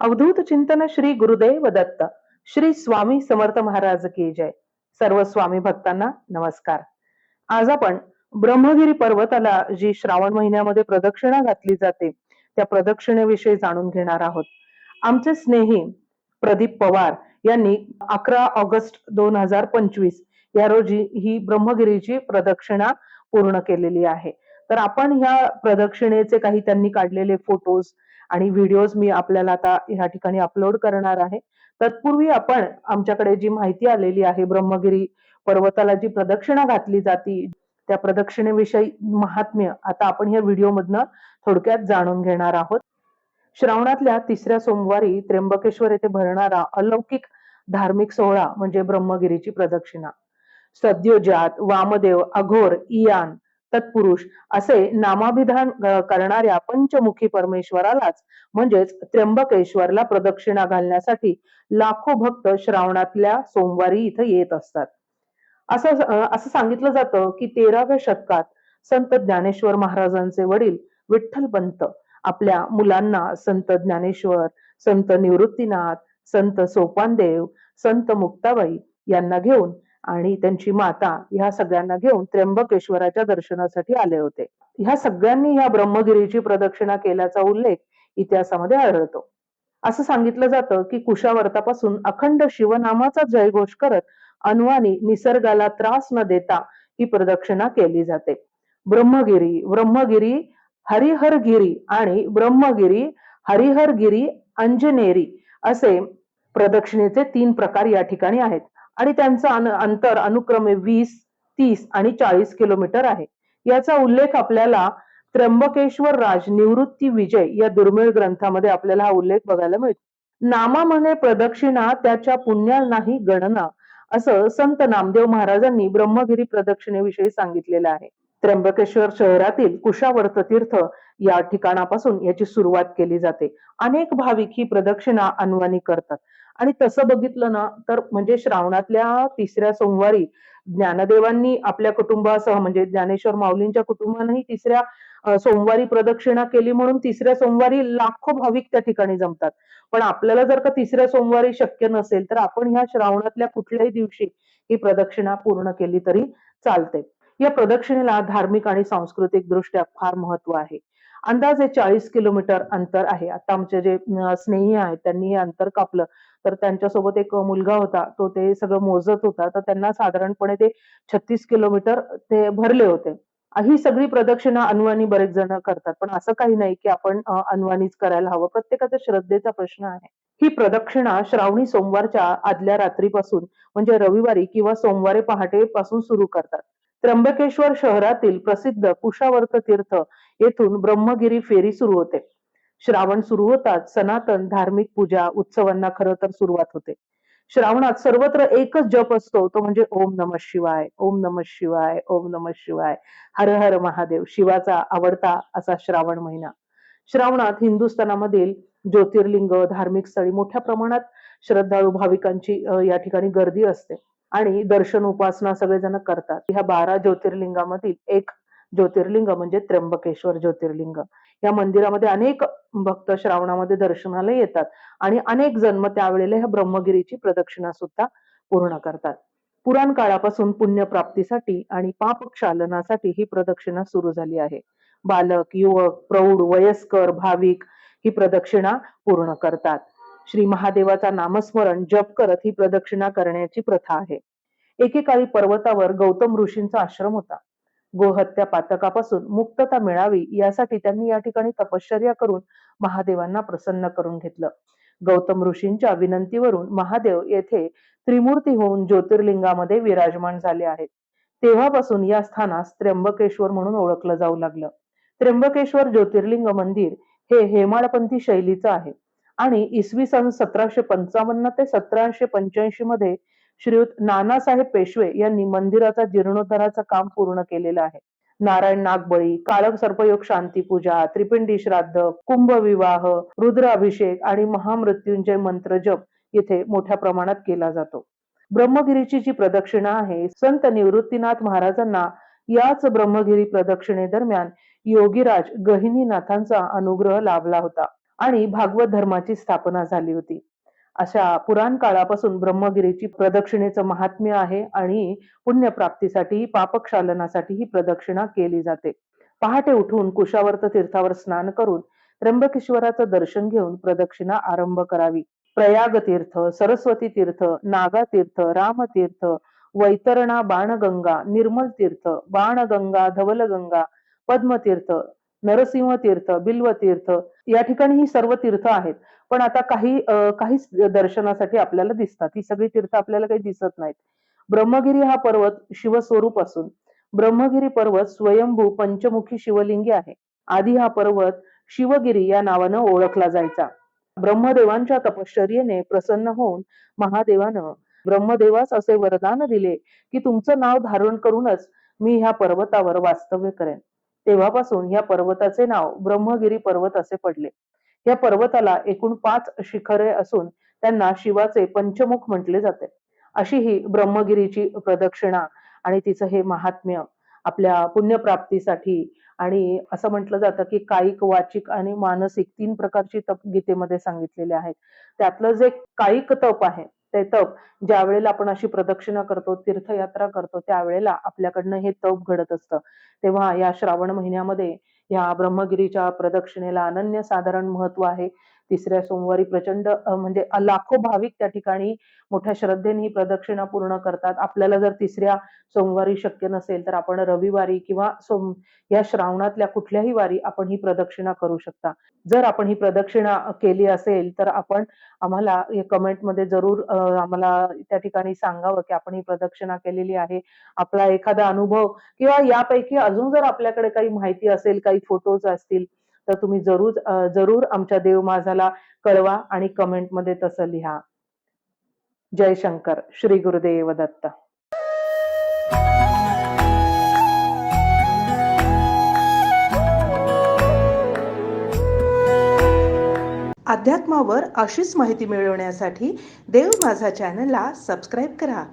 अवधूत चिंतन श्री गुरुदेव दत्त. श्री स्वामी समर्थ महाराज की जय. सर्व स्वामी भक्तांना नमस्कार. आज आपण ब्रह्मगिरी पर्वताला जी श्रावण महिन्यामध्ये प्रदक्षिणा घातली जाते त्या प्रदक्षिणेविषयी जाणून घेणार आहोत. आमचे स्नेही प्रदीप पवार यांनी अकरा ऑगस्ट दोन हजार पंचवीस या रोजी ही ब्रह्मगिरीची प्रदक्षिणा पूर्ण केलेली आहे. तर आपण ह्या प्रदक्षिणेचे काही त्यांनी काढलेले फोटोज आणि व्हिडिओज मी आपल्याला आता ह्या ठिकाणी अपलोड करणार आहे. तत्पूर्वी आपण आमच्याकडे जी माहिती आलेली आहे ब्रह्मगिरी पर्वताला जी प्रदक्षिणा घातली जाती त्या प्रदक्षिणेविषयी महात्म्य आता आपण या व्हिडिओ मधनं थोडक्यात जाणून घेणार आहोत. श्रावणातल्या तिसऱ्या सोमवारी त्र्यंबकेश्वर येथे भरणारा अलौकिक धार्मिक सोहळा म्हणजे ब्रह्मगिरीची प्रदक्षिणा. सद्योजात वामदेव अघोर इयान तत्पुरुष. असे नामाभिधान करणाऱ्या पंचमुखी परमेश्वरालाच म्हणजेच त्र्यंबकेश्वरला प्रदक्षिणा घालण्यासाठी लाखो भक्त श्रावणातल्या सोमवारी इथं येत असतात. असं असं सांगितलं जातं की तेराव्या शतकात संत ज्ञानेश्वर महाराजांचे वडील विठ्ठलपंत आपल्या मुलांना संत ज्ञानेश्वर संत निवृत्तीनाथ संत सोपानदेव संत मुक्ताबाई यांना घेऊन आणि त्यांची माता ह्या सगळ्यांना घेऊन त्र्यंबकेश्वराच्या दर्शनासाठी आले होते. ह्या सगळ्यांनी ह्या ब्रह्मगिरीची प्रदक्षिणा केल्याचा उल्लेख इतिहासामध्ये आढळतो. असं सांगितलं जातं की कुशावर्तापासून अखंड शिवनामाचा जयघोष करत अनुवानी निसर्गाला त्रास न देता ही प्रदक्षिणा केली जाते. ब्रह्मगिरी ब्रह्मगिरी हरिहरगिरी आणि ब्रह्मगिरी हरिहरगिरी अंजनेरी असे प्रदक्षिणेचे तीन प्रकार या ठिकाणी आहेत. आणि त्यांचं अंतर अनुक्रमे वीस तीस आणि चाळीस किलोमीटर आहे. याचा उल्लेख आपल्याला त्र्यंबकेश्वर राज निवृत्ती विजय या दुर्मिळ ग्रंथामध्ये आपल्याला हा उल्लेख बघायला मिळतो. नामा म्हणे प्रदक्षिणा त्याच्या पुण्या नाही गणना असं संत नामदेव महाराजांनी ब्रह्मगिरी प्रदक्षिणेविषयी सांगितलेलं आहे. त्र्यंबकेश्वर शहरातील कुशावर्त तीर्थ या ठिकाणापासून याची सुरुवात केली जाते. अनेक भाविक ही प्रदक्षिणा अन्वानी करतात. आणि तसं बघितलं ना तर म्हणजे श्रावणातल्या तिसऱ्या सोमवारी ज्ञानदेवांनी आपल्या कुटुंबासह म्हणजे ज्ञानेश्वर माऊलींच्या कुटुंबानंही तिसऱ्या सोमवारी प्रदक्षिणा केली म्हणून तिसऱ्या सोमवारी लाखो भाविक त्या ठिकाणी जमतात. पण आपल्याला जर का तिसऱ्या सोमवारी शक्य नसेल तर आपण ह्या श्रावणातल्या कुठल्याही दिवशी ही प्रदक्षिणा पूर्ण केली तरी चालते. या प्रदक्षिणेला धार्मिक आणि सांस्कृतिक दृष्ट्या फार महत्त्व आहे. अंदाजे चाळीस किलोमीटर अंतर आहे. आता आमचे जे स्नेही आहेत त्यांनी हे अंतर कापलं. तर त्यांच्यासोबत एक मुलगा होता तो ते सगळं मोजत होता. तर त्यांना साधारणपणे ते छत्तीस किलोमीटर ते भरले होते. ही सगळी प्रदक्षिणा अनुवानी बरेच जण करतात. पण असं काही नाही की आपण अनुवानीच करायला हवं. प्रत्येकाचा श्रद्धेचा प्रश्न आहे. ही प्रदक्षिणा श्रावणी सोमवारच्या आदल्या रात्रीपासून म्हणजे रविवारी किंवा सोमवारी पहाटे पासून सुरू करतात. त्र्यंबकेश्वर शहरातील प्रसिद्ध कुशावर्त तीर्थ येथून ब्रह्मगिरी फेरी सुरू होते. श्रावण सुरू होतात सनातन धार्मिक पूजा उत्सवांना खर तर सुरुवात होते. श्रावणात सर्वत्र एकच जप असतो तो म्हणजे ओम नम शिवाय ओम नम शिवाय ओम नम शिवाय हर हर महादेव शिवाचा आवडता असा श्रावण महिना. श्रावणात हिंदुस्थानामधील ज्योतिर्लिंग धार्मिक स्थळी मोठ्या प्रमाणात श्रद्धाळू भाविकांची या ठिकाणी गर्दी असते. आणि दर्शन उपासना सगळेजण करतात. ह्या बारा ज्योतिर्लिंगामधील एक ज्योतिर्लिंग म्हणजे त्र्यंबकेश्वर ज्योतिर्लिंग. या मंदिरामध्ये अनेक भक्त श्रावणामध्ये दर्शनाला येतात आणि अनेक जन्म त्यावेळेला ह्या ब्रह्मगिरीची प्रदक्षिणा सुद्धा पूर्ण करतात. पुराण काळापासून पुण्यप्राप्तीसाठी आणि पापक्षालनासाठी ही प्रदक्षिणा सुरू झाली आहे. बालक युवक प्रौढ वयस्कर भाविक ही प्रदक्षिणा पूर्ण करतात. श्री महादेवाचा नामस्मरण जप करत ही प्रदक्षिणा करण्याची प्रथा आहे. एकेकाळी पर्वतावर गौतम ऋषींचा आश्रम होता. गोहत्या पातकापासून मुक्तता मिळावी यासाठी त्यांनी या ठिकाणी तपश्चर्या करून महादेवांना प्रसन्न करून घेतलं. गौतम ऋषींच्या विनंतीवरून महादेव येथे त्रिमूर्ती होऊन ज्योतिर्लिंगामध्ये विराजमान झाले आहेत. तेव्हापासून या स्थानास त्र्यंबकेश्वर म्हणून ओळखलं जाऊ लागलं. त्र्यंबकेश्वर ज्योतिर्लिंग मंदिर हे हेमाळपंथी शैलीचं आहे. आणि इसवी सन सतराशे पंचावन्न ते सतराशे पंच्याऐंशी मध्ये श्रीयुत नानासाहेब पेशवे यांनी मंदिराचा जीर्णोद्धाराचं काम पूर्ण केलेलं आहे. नारायण नागबळी काळक सर्पयोग शांती पूजा त्रिपिंडी श्राद्ध कुंभविवाह रुद्र रुद्राभिषेक आणि महामृत्युंजय मंत्र जप येथे मोठ्या प्रमाणात केला जातो. ब्रह्मगिरीची जी प्रदक्षिणा आहे संत निवृत्तीनाथ महाराजांना याच ब्रह्मगिरी प्रदक्षिणे दरम्यान योगीराज गहिनीनाथांचा अनुग्रह लाभला होता. आणि भागवत धर्माची स्थापना झाली होती. अशा पुराण काळापासून ब्रह्मगिरीची प्रदक्षिणेचं महात्म्य आहे आणि पुण्यप्राप्तीसाठी पापक्षालनासाठी ही प्रदक्षिणा केली जाते. पहाटे उठून कुशावर्त तीर्थावर स्नान करून त्र्यंबकेश्वराचं दर्शन घेऊन प्रदक्षिणा आरंभ करावी. प्रयाग तीर्थ सरस्वती तीर्थ नागा तीर्थ रामतीर्थ वैतरणा बाणगंगा निर्मल तीर्थ बाणगंगा धवलगंगा पद्मतीर्थ नरसिंह तीर्थ बिल्व तीर्थ या ठिकाणी ही सर्व तीर्थ आहेत. पण आता काही काही दर्शनासाठी आपल्याला दिसतात. ही सगळी तीर्थ आपल्याला काही दिसत नाहीत. ब्रह्मगिरी हा पर्वत शिवस्वरूप असून ब्रह्मगिरी पर्वत स्वयंभू पंचमुखी शिवलिंगी आहे. आधी हा पर्वत शिवगिरी या नावानं ओळखला जायचा. ब्रह्मदेवांच्या तपश्चर्येने प्रसन्न होऊन महादेवानं ब्रह्मदेवास असे वरदान दिले की तुमचं नाव धारण करूनच मी ह्या पर्वतावर वास्तव्य करेन. तेव्हापासून या पर्वताचे नाव ब्रह्मगिरी पर्वत असे पडले. या पर्वताला एकूण पाच शिखरे असून त्यांना शिवाचे पंचमुख म्हटले जाते. अशी ही ब्रह्मगिरीची प्रदक्षिणा आणि तिचं हे महात्म्य आपल्या पुण्यप्राप्तीसाठी आणि असं म्हटलं जातं की कायिक वाचिक आणि मानसिक तीन प्रकारची तप गीतेमध्ये सांगितलेले आहेत. त्यातलं जे कायिक तप आहे ते तप. ज्या वेळेला आपण अशी प्रदक्षिणा करतो तीर्थयात्रा करतो त्यावेळेला आपल्याकडनं हे तप घडत असतं. तेव्हा या श्रावण महिन्यामध्ये या ब्रह्मगिरीच्या प्रदक्षिणेला अनन्य साधारण महत्त्व आहे. तिसऱ्या सोमवारी प्रचंड म्हणजे लाखो भाविक त्या ठिकाणी मोठ्या श्रद्धेने ही प्रदक्षिणा पूर्ण करतात. आपल्याला जर तिसऱ्या सोमवारी शक्य नसेल तर आपण रविवारी किंवा सोम या श्रावणातल्या कुठल्याही वारी आपण ही प्रदक्षिणा करू शकता. जर आपण ही प्रदक्षिणा केली असेल तर आपण आम्हाला कमेंटमध्ये जरूर आम्हाला त्या ठिकाणी सांगावं की आपण ही प्रदक्षिणा केलेली आहे. आपला एखादा अनुभव किंवा यापैकी अजून जर आपल्याकडे काही माहिती असेल काही फोटोज असतील तर तुम्ही जरूर जरूर आमच्या देव माझाला कळवा आणि कमेंटमध्ये तसं लिहा. जय शंकर. श्री गुरुदेव दत्त. अध्यात्मावर अशीच माहिती मिळवण्यासाठी देव माझा चॅनलला सबस्क्राईब करा.